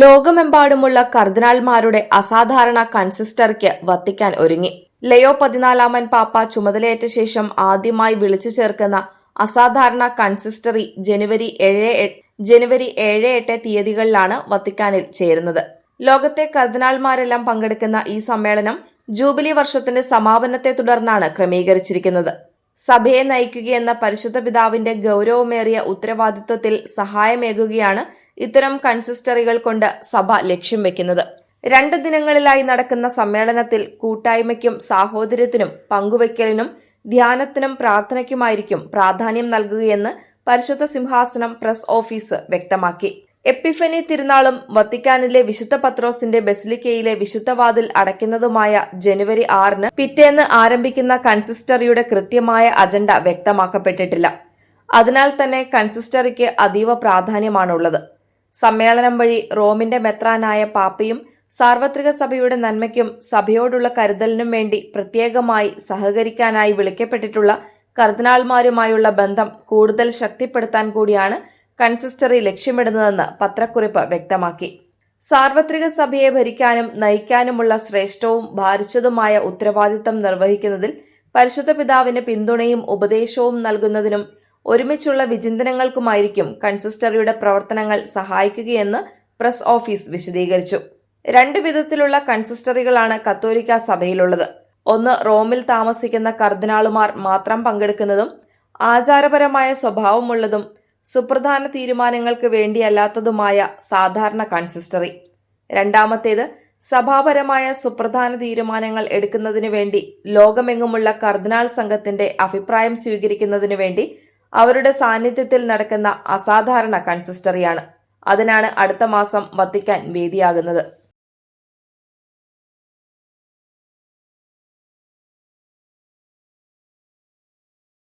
ലോകമെമ്പാടുമുള്ള കർദിനാൾമാരുടെ അസാധാരണ കൺസിസ്റ്റർക്ക് വത്തിക്കാൻ ഒരുങ്ങി. ലയോ പതിനാലാമൻ പാപ്പ ചുമതലയേറ്റ ശേഷം ആദ്യമായി വിളിച്ചു ചേർക്കുന്ന അസാധാരണ കൺസിസ്റ്ററി ജനുവരി ഏഴ് ജനുവരി ഏഴ് എട്ട് തീയതികളിലാണ് വത്തിക്കാനിൽ ചേരുന്നത്. ലോകത്തെ കർദിനാൾമാരെല്ലാം പങ്കെടുക്കുന്ന ഈ സമ്മേളനം ജൂബിലി വർഷത്തിന്റെ സമാപനത്തെ തുടർന്നാണ് ക്രമീകരിച്ചിരിക്കുന്നത്. സഭയെ നയിക്കുകയെന്ന പരിശുദ്ധ പിതാവിന്റെ ഗൗരവമേറിയ ഉത്തരവാദിത്വത്തിൽ സഹായമേകുകയാണ് ഇത്തരം കൺസിസ്റ്ററികൾ കൊണ്ട് സഭ ലക്ഷ്യം വെക്കുന്നത്. രണ്ട് ദിനങ്ങളിലായി നടക്കുന്ന സമ്മേളനത്തിൽ കൂട്ടായ്മയ്ക്കും സാഹോദര്യത്തിനും പങ്കുവയ്ക്കലിനും ധ്യാനത്തിനും പ്രാർത്ഥനയ്ക്കുമായിരിക്കും പ്രാധാന്യം നൽകുകയെന്ന് പരിശുദ്ധ സിംഹാസനം പ്രസ് ഓഫീസ് വ്യക്തമാക്കി. എപ്പിഫനി തിരുനാളും വത്തിക്കാനിലെ വിശുദ്ധ പത്രോസിന്റെ ബെസിലിക്കയിലെ വിശുദ്ധവാതിൽ അടയ്ക്കുന്നതുമായ ജനുവരി ആറിന് പിറ്റേന്ന് ആരംഭിക്കുന്ന കൺസിസ്റ്ററിയുടെ കൃത്യമായ അജണ്ട വ്യക്തമാക്കപ്പെട്ടിട്ടില്ല. അതിനാൽ തന്നെ കൺസിസ്റ്ററിക്ക് അതീവ പ്രാധാന്യമാണുള്ളത്. സമ്മേളനം വഴി റോമിന്റെ മെത്രാനായ പാപ്പയും സാർവത്രിക സഭയുടെ നന്മയ്ക്കും സഭയോടുള്ള കരുതലിനും വേണ്ടി പ്രത്യേകമായി സഹകരിക്കാനായി വിളിക്കപ്പെട്ടിട്ടുള്ള കർദിനാൾമാരുമായുള്ള ബന്ധം കൂടുതൽ ശക്തിപ്പെടുത്താൻ കൂടിയാണ് കൺസിസ്റ്ററി ലക്ഷ്യമിടുന്നതെന്ന് പത്രക്കുറിപ്പ് വ്യക്തമാക്കി. സാർവത്രിക സഭയെ ഭരിക്കാനും നയിക്കാനുമുള്ള ശ്രേഷ്ഠവും ഭാരിച്ചതുമായ ഉത്തരവാദിത്തം നിർവഹിക്കുന്നതിൽ പരിശുദ്ധ പിതാവിന് പിന്തുണയും ഉപദേശവും നൽകുന്നതിനും ഒരുമിച്ചുള്ള വിചിന്തനങ്ങൾക്കുമായിരിക്കും കൺസിസ്റ്ററിയുടെ പ്രവർത്തനങ്ങൾ സഹായിക്കുകയെന്ന് പ്രസ് ഓഫീസ് വിശദീകരിച്ചു. രണ്ട് വിധത്തിലുള്ള കൺസിസ്റ്ററികളാണ് കത്തോലിക്ക സഭയിലുള്ളത്. ഒന്ന് റോമിൽ താമസിക്കുന്ന കർദിനാളുമാർ മാത്രം പങ്കെടുക്കുന്നതും ആചാരപരമായ സ്വഭാവമുള്ളതും സുപ്രധാന തീരുമാനങ്ങൾക്ക് വേണ്ടിയല്ലാത്തതുമായ സാധാരണ കൺസിസ്റ്ററി. രണ്ടാമത്തേത് സഭാപരമായ സുപ്രധാന തീരുമാനങ്ങൾ എടുക്കുന്നതിനു വേണ്ടി ലോകമെങ്ങുമുള്ള കർദിനാൾ സംഘത്തിന്റെ അഭിപ്രായം സ്വീകരിക്കുന്നതിനു വേണ്ടി അവരുടെ സാന്നിധ്യത്തിൽ നടക്കുന്ന അസാധാരണ കൺസിസ്റ്ററിയാണ്. അതിനാണ് അടുത്ത മാസം വത്തിക്കാൻ വേദിയാകുന്നത്.